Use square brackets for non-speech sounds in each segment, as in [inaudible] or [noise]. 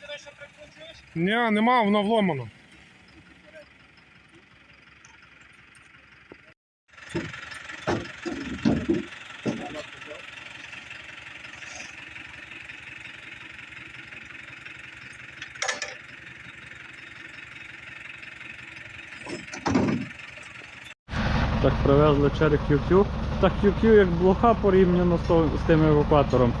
Ззаді ще прикручуєш? Ні, нема, воно вломано. Так привезли через QQ. Так QQ як блоха порівняно з тим евакуатором.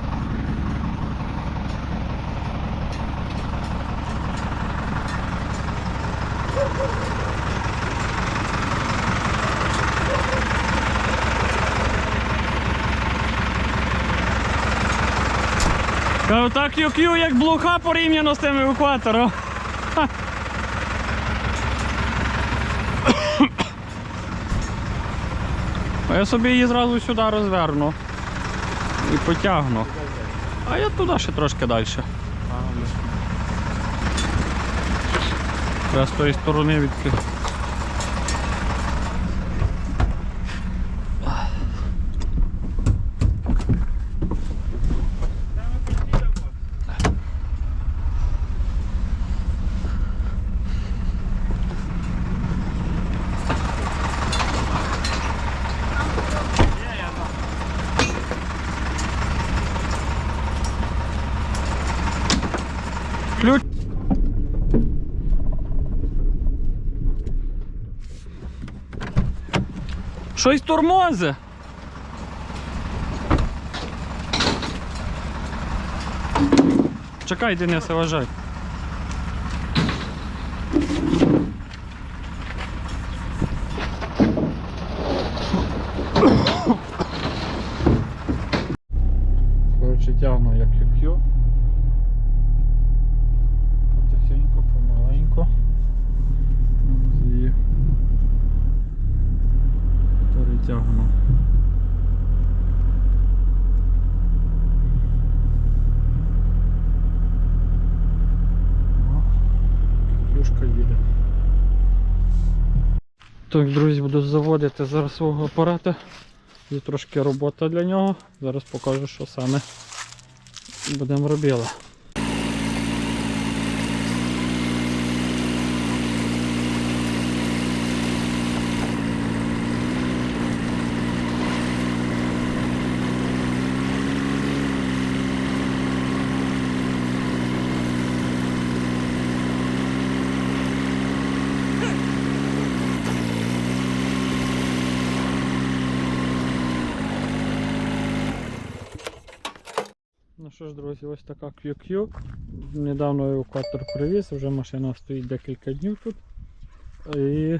Кажу, так QQ як блоха порівняно з тим евакуатором. А я собі її зразу сюди розверну і потягну. А я туди ще трошки далі. Треба з тої сторони відкрити. Ключ. Щось тормози. Чекай, Денис, вважай. Так, друзі, буду заводити зараз свого апарата. Є трошки робота для нього. Зараз покажу, що саме будемо робити. Ну що ж, друзі, ось така QQ. Недавно евакуатор привіз, вже машина стоїть декілька днів тут. І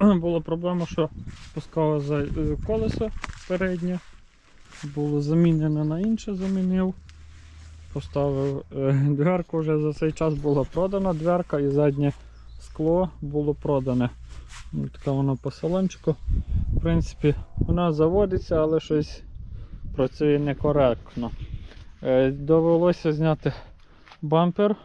[clears throat] була проблема, що пускало за е, колесо переднє. Було замінене на інше, замінив. Поставив е, [laughs] дверку вже за цей час була продана дверка і заднє скло було продане. Ось Така вона по салончику. В принципі, вона заводиться, але щось працює некоректно. Е, Довелося зняти бампер,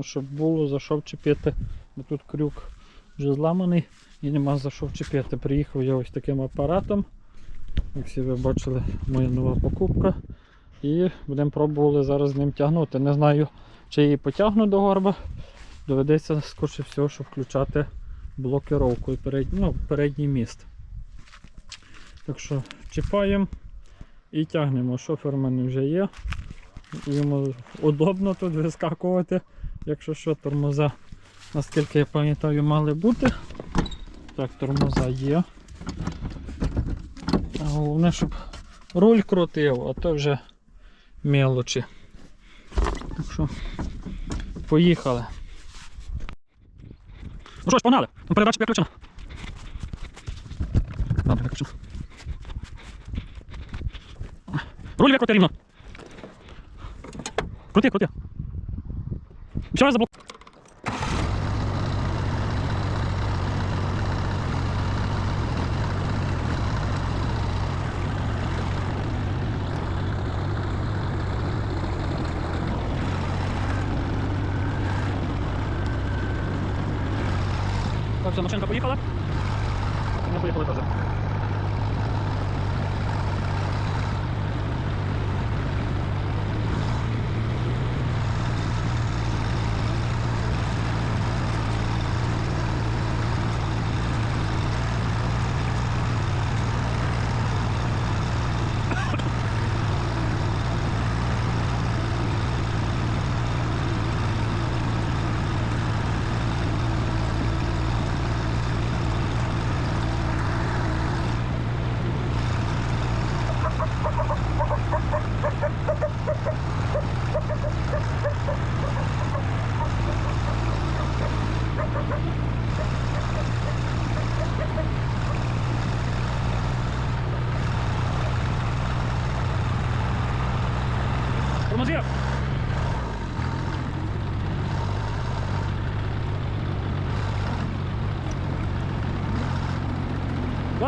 щоб було за що вчепити. Бо тут крюк вже зламаний і нема за що вчепити. Приїхав я ось таким апаратом. Як всі ви бачили, моя нова покупка. І будемо пробували зараз з ним тягнути. Не знаю, чи її потягну до горба. Доведеться скоріше всього, що включати блокировку і передній, ну, передній міст. Так що чіпаємо і тягнемо. Шофер в мене вже є. Йому удобно тут вискакувати, якщо що, тормоза, наскільки я пам'ятаю, мали бути. Так, тормоза є. Головне, щоб руль крутив, а то вже мелочі. Так що, поїхали. Ну що ж, погнали. Передача виключена. Добре, виключено. Руль викрути рівно. Крути, крути. Що я заблок? Так, все, машинка поїхала. Ми поїхали теж.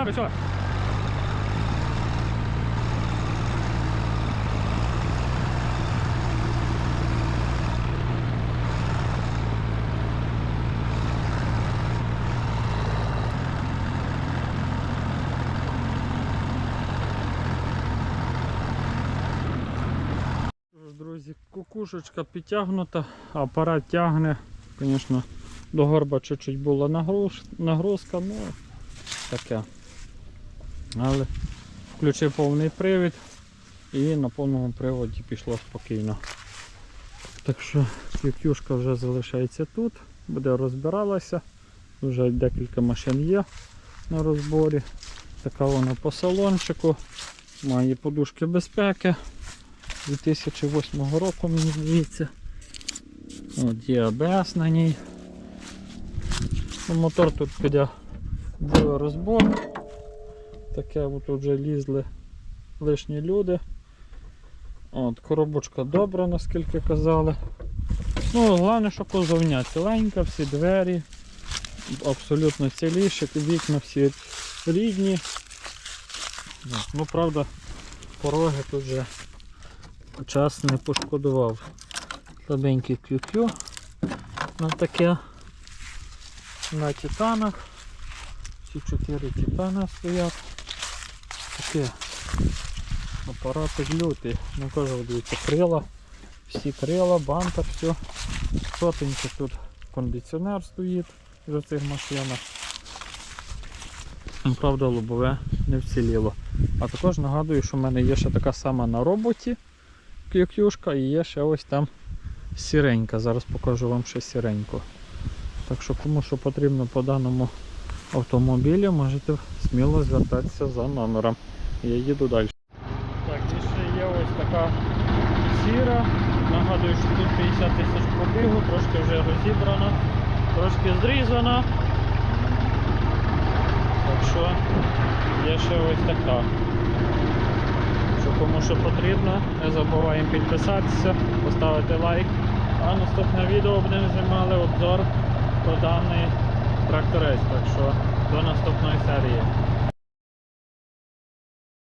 Добре, все. Друзі, кукушечка підтягнута, апарат тягне. Звісно, до горба чуть-чуть була нагруз- нагрузка, ну таке. Але включив повний привід і на повному приводі пішло спокійно. Так що кюкюшка вже залишається тут, буде розбиралася. Вже декілька машин є на розборі. Така вона по салончику. Має подушки безпеки. 2008 року, мені здається. От є на ній. Ну, Мотор тут піде діло розбор. Таке от вже лізли лишні люди. От, коробочка добра, наскільки казали. Ну, головне, що кузовня ціленька, всі двері, абсолютно ціліші, вікна всі рідні. Ну, правда, пороги тут вже час не пошкодував. Слабенький QQ на таке на титанах. Всі чотири титана стоять. Таке апаратик лютий. Не кажу, дивіться, крила, всі крила, бампер, все. Сотеньки тут кондиціонер стоїть в цих машинах. Ну, Правда, лобове не вціліло. А також нагадую, що в мене є ще така сама на роботі кюкюшка і є ще ось там сіренька. Зараз покажу вам ще сіреньку. Так що кому що потрібно по даному автомобілю, можете сміло звертатися за номером. Я їду далі. Так, і ще є ось така сіра. Нагадую, що тут 50 тисяч пробігу, трошки вже розібрана, трошки зрізана. Так що є ще ось така. Що кому що потрібно, не забуваємо підписатися, поставити лайк. А наступне відео будемо знімали обзор про даний tractorez, takže do nastupnej série.